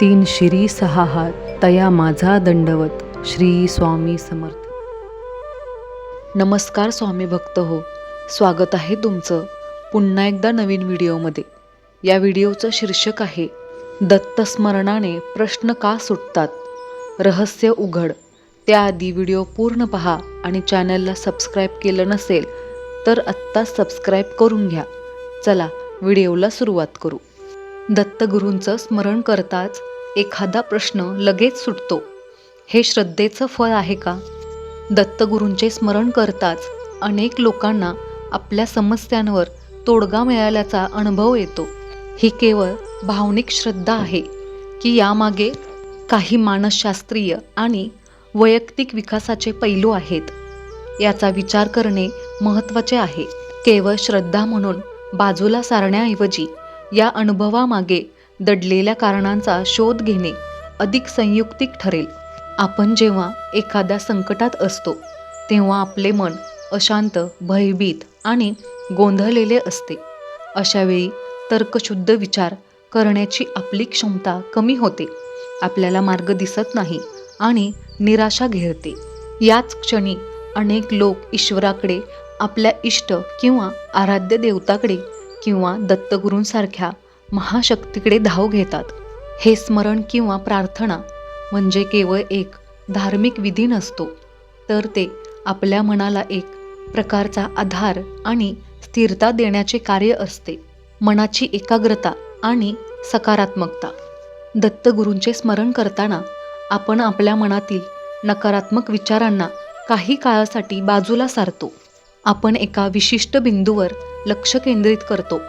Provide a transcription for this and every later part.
तीन शिरी सहा हात तया माझा दंडवत श्री स्वामी समर्थ. नमस्कार स्वामी भक्त हो स्वागत आहे तुमचं पुन्हा एकदा नवीन व्हिडिओमध्ये. या व्हिडिओचं शीर्षक आहे दत्तस्मरणाने प्रश्न का सुटतात? रहस्य उघड. त्याआधी व्हिडिओ पूर्ण पहा आणि चॅनलला सबस्क्राईब केलं नसेल तर आत्ताच सबस्क्राईब करून घ्या. चला व्हिडिओला सुरुवात करू. दत्तगुरूंचं स्मरण करताच एखादा प्रश्न लगेच सुटतो. हे श्रद्धेचं फळ आहे का? दत्तगुरूंचे स्मरण करताच अनेक लोकांना आपल्या समस्यांवर तोडगा मिळाल्याचा अनुभव येतो. ही केवळ भावनिक श्रद्धा आहे की यामागे काही मानसशास्त्रीय आणि वैयक्तिक विकासाचे पैलू आहेत. याचा विचार करणे महत्त्वाचे आहे. केवळ श्रद्धा म्हणून बाजूला सारण्याऐवजी या अनुभवामागे दडलेल्या कारणांचा शोध घेणे अधिक संयुक्तिक ठरेल. आपण जेव्हा एखाद्या संकटात असतो तेव्हा आपले मन अशांत भयभीत आणि गोंधळलेले असते. अशावेळी तर्कशुद्ध विचार करण्याची आपली क्षमता कमी होते. आपल्याला मार्ग दिसत नाही आणि निराशा घेरते. याच क्षणी अनेक लोक ईश्वराकडे आपल्या इष्ट किंवा आराध्य देवताकडे किंवा दत्तगुरूंसारख्या महाशक्तीकडे धाव घेतात. हे स्मरण किंवा प्रार्थना म्हणजे केवळ एक धार्मिक विधी नसतो तर ते आपल्या मनाला एक प्रकारचा आधार आणि स्थिरता देण्याचे कार्य असते. मनाची एकाग्रता आणि सकारात्मकता. दत्तगुरूंचे स्मरण करताना आपण आपल्या मनातील नकारात्मक विचारांना काही काळासाठी बाजूला सारतो. आपण एका विशिष्ट बिंदूवर लक्ष केंद्रित करतो.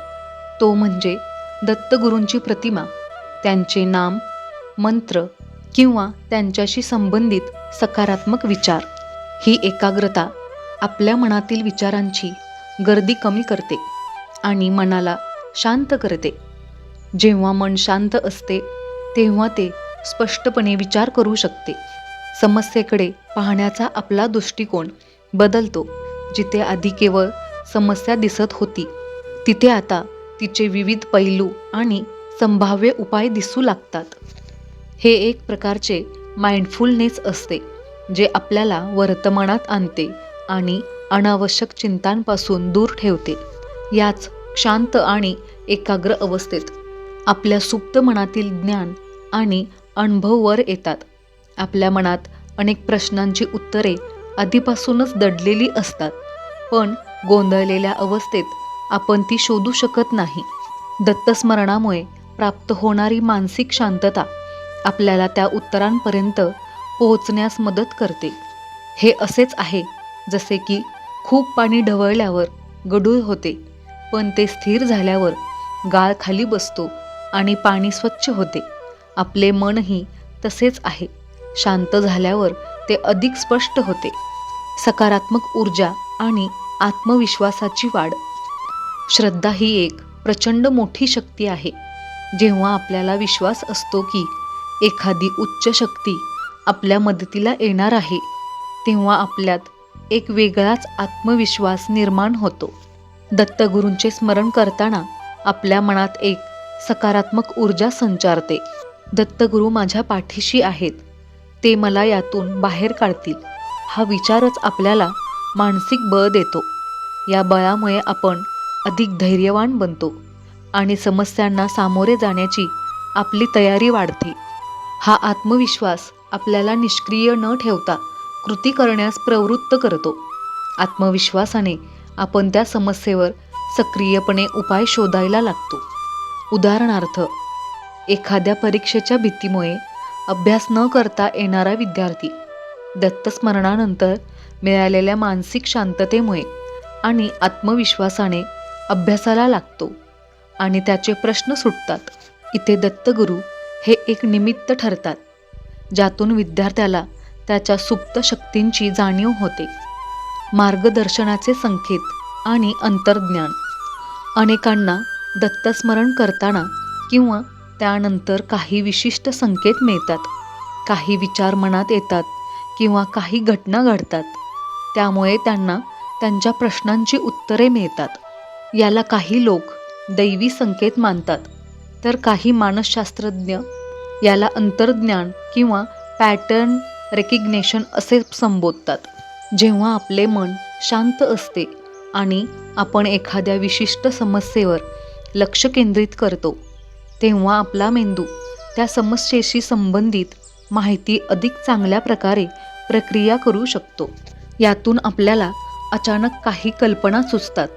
तो म्हणजे दत्तगुरूंची प्रतिमा. त्यांचे नाम मंत्र किंवा त्यांच्याशी संबंधित सकारात्मक विचार. ही एकाग्रता आपल्या मनातील विचारांची गर्दी कमी करते आणि मनाला शांत करते. जेव्हा मन शांत असते तेव्हा ते स्पष्टपणे विचार करू शकते. समस्येकडे पाहण्याचा आपला दृष्टिकोन बदलतो. जिथे आधी केवळ समस्या दिसत होती तिथे आता तिचे विविध पैलू आणि संभाव्य उपाय दिसू लागतात. हे एक प्रकारचे माइंडफुलनेस असते जे आपल्याला वर्तमानात आणते आणि अनावश्यक चिंतांपासून दूर ठेवते. याच शांत आणि एकाग्र अवस्थेत आपल्या सुप्त मनातील ज्ञान आणि अनुभव वर येतात. आपल्या मनात अनेक प्रश्नांची उत्तरे आधीपासूनच दडलेली असतात. पण गोंधळलेल्या अवस्थेत आपण ती शोधू शकत नाही. दत्तस्मरणामुळे प्राप्त होणारी मानसिक शांतता आपल्याला त्या उत्तरांपर्यंत पोहोचण्यास मदत करते. हे असेच आहे जसे की खूप पाणी ढवळल्यावर गडूळ होते पण ते स्थिर झाल्यावर गाळ खाली बसतो आणि पाणी स्वच्छ होते. आपले मनही तसेच आहे. शांत झाल्यावर ते अधिक स्पष्ट होते. सकारात्मक ऊर्जा आणि आत्मविश्वासाची वाढ. श्रद्धा ही एक प्रचंड मोठी शक्ती आहे. जेव्हा आपल्याला विश्वास असतो की एखादी उच्च शक्ती आपल्या मदतीला येणार आहे तेव्हा आपल्यात एक वेगळाच आत्मविश्वास निर्माण होतो. दत्तगुरूंचे स्मरण करताना आपल्या मनात एक सकारात्मक ऊर्जा संचारते. दत्तगुरू माझ्या पाठीशी आहेत ते मला यातून बाहेर काढतील. हा विचारच आपल्याला मानसिक बळ देतो. या बळामुळे आपण अधिक धैर्यवान बनतो आणि समस्यांना सामोरे जाण्याची आपली तयारी वाढते. हा आत्मविश्वास आपल्याला निष्क्रिय न ठेवता कृती करण्यास प्रवृत्त करतो. आत्मविश्वासाने आपण त्या समस्येवर सक्रियपणे उपाय शोधायला लागतो. उदाहरणार्थ एखाद्या परीक्षेच्या भीतीमुळे अभ्यास न करता येणारा विद्यार्थी दत्तस्मरणानंतर मिळालेल्या मानसिक शांततेमुळे आणि आत्मविश्वासाने अभ्यासाला लागतो. आणि त्याचे प्रश्न सुटतात. इथे दत्तगुरू हे एक निमित्त ठरतात ज्यातून विद्यार्थ्याला त्याच्या सुप्त शक्तींची जाणीव होते. मार्गदर्शनाचे संकेत आणि अंतर्ज्ञान. अनेकांना दत्तस्मरण करताना किंवा त्यानंतर काही विशिष्ट संकेत मिळतात. काही विचार मनात येतात किंवा काही घटना घडतात. त्यामुळे त्यांना त्यांच्या प्रश्नांची उत्तरे मिळतात. याला काही लोक दैवी संकेत मानतात. तर काही मानसशास्त्रज्ञ याला अंतर्ज्ञान किंवा पॅटर्न रेकग्नेशन असे संबोधतात. जेव्हा आपले मन शांत असते आणि आपण एखाद्या विशिष्ट समस्येवर लक्ष केंद्रित करतो तेव्हा आपला मेंदू त्या समस्येशी संबंधित माहिती अधिक चांगल्या प्रकारे प्रक्रिया करू शकतो. यातून आपल्याला अचानक काही कल्पना सुचतात.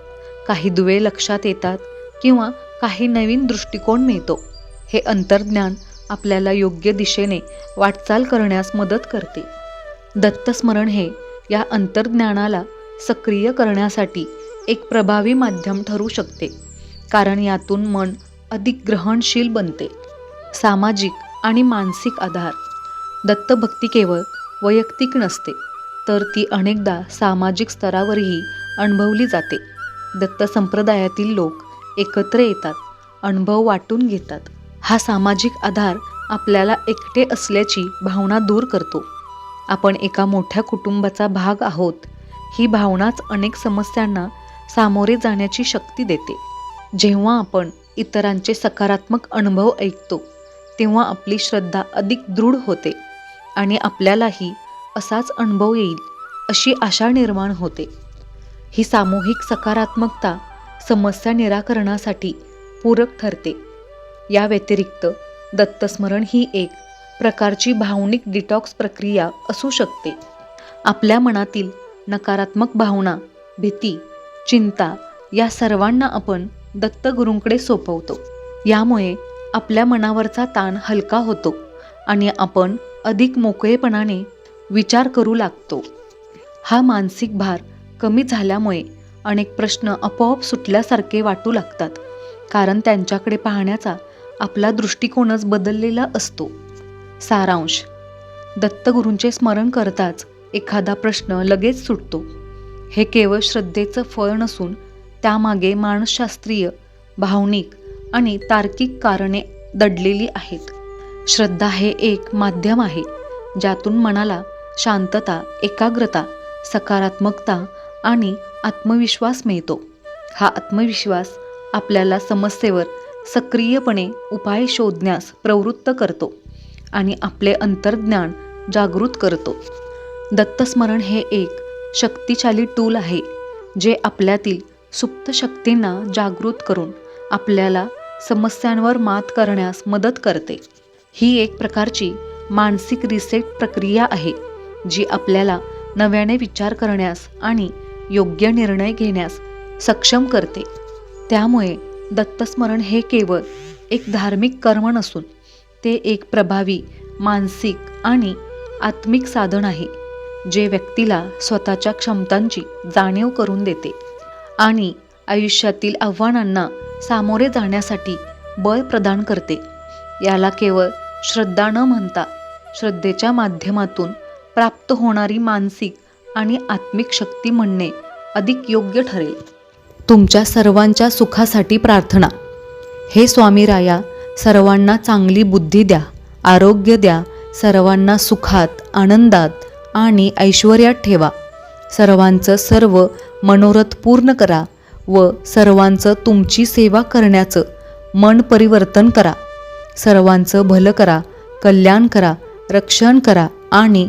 काही दुवे लक्षात येतात किंवा काही नवीन दृष्टिकोन मिळतो. हे अंतर्ज्ञान आपल्याला योग्य दिशेने वाटचाल करण्यास मदत करते. दत्तस्मरण हे या अंतर्ज्ञानाला सक्रिय करण्यासाठी एक प्रभावी माध्यम ठरू शकते कारण यातून मन अधिक ग्रहणशील बनते. सामाजिक आणि मानसिक आधार. दत्तभक्ती केवळ वैयक्तिक नसते तर ती अनेकदा सामाजिक स्तरावरही अनुभवली जाते. दत्त संप्रदायातील लोक एकत्र येतात अनुभव वाटून घेतात. हा सामाजिक आधार आपल्याला एकटे असल्याची भावना दूर करतो. आपण एका मोठ्या कुटुंबाचा भाग आहोत ही भावनाच अनेक समस्यांना सामोरे जाण्याची शक्ती देते. जेव्हा आपण इतरांचे सकारात्मक अनुभव ऐकतो तेव्हा आपली श्रद्धा अधिक दृढ होते आणि आपल्यालाही असाच अनुभव येईल अशी आशा निर्माण होते. ही सामूहिक सकारात्मकता समस्या निराकरणासाठी पूरक ठरते. या व्यतिरिक्त दत्तस्मरण ही एक प्रकारची भावनिक डिटॉक्स प्रक्रिया असू शकते. आपल्या मनातील नकारात्मक भावना भीती चिंता या सर्वांना आपण दत्तगुरूंकडे सोपवतो. यामुळे आपल्या मनावरचा ताण हलका होतो आणि आपण अधिक मोकळेपणाने विचार करू लागतो. हा मानसिक भार कमी झाल्यामुळे अनेक प्रश्न आपोआप सुटल्यासारखे वाटू लागतात. कारण त्यांच्याकडे पाहण्याचा आपला दृष्टिकोनच बदललेला असतो. सारांश. दत्तगुरूंचे स्मरण करताच एखादा प्रश्न लगेच सुटतो. हे केवळ श्रद्धेचं फळ नसून त्यामागे मानसशास्त्रीय भावनिक आणि तार्किक कारणे दडलेली आहेत. श्रद्धा हे एक माध्यम आहे ज्यातून मनाला शांतता एकाग्रता सकारात्मकता आणि आत्मविश्वास मिळतो. हा आत्मविश्वास आपल्याला समस्येवर सक्रियपणे उपाय शोधण्यास प्रवृत्त करतो आणि आपले अंतर्ज्ञान जागृत करतो. दत्तस्मरण हे एक शक्तिशाली टूल आहे जे आपल्यातील सुप्त शक्तींना जागृत करून आपल्याला समस्यांवर मात करण्यास मदत करते. ही एक प्रकारची मानसिक रिसेट प्रक्रिया आहे. जी आपल्याला नव्याने विचार करण्यास आणि योग्य निर्णय घेण्यास सक्षम करते. त्यामुळे दत्तस्मरण हे केवळ एक धार्मिक कर्म नसून ते एक प्रभावी मानसिक आणि आत्मिक साधन आहे जे व्यक्तीला स्वतःच्या क्षमतांची जाणीव करून देते आणि आयुष्यातील आव्हानांना सामोरे जाण्यासाठी बळ प्रदान करते. याला केवळ श्रद्धा न म्हणता श्रद्धेच्या माध्यमातून प्राप्त होणारी मानसिक आणि आत्मिक शक्ती म्हणणे अधिक योग्य ठरेल. तुमच्या सर्वांच्या सुखासाठी प्रार्थना. हे स्वामी राया सर्वांना चांगली बुद्धी द्या आरोग्य द्या सर्वांना सुखात आनंदात आणि ऐश्वर्यात ठेवा. सर्वांचं सर्व मनोरथ पूर्ण करा व सर्वांचं तुमची सेवा करण्याचं मन परिवर्तन करा. सर्वांचं भलं करा कल्याण करा रक्षण करा आणि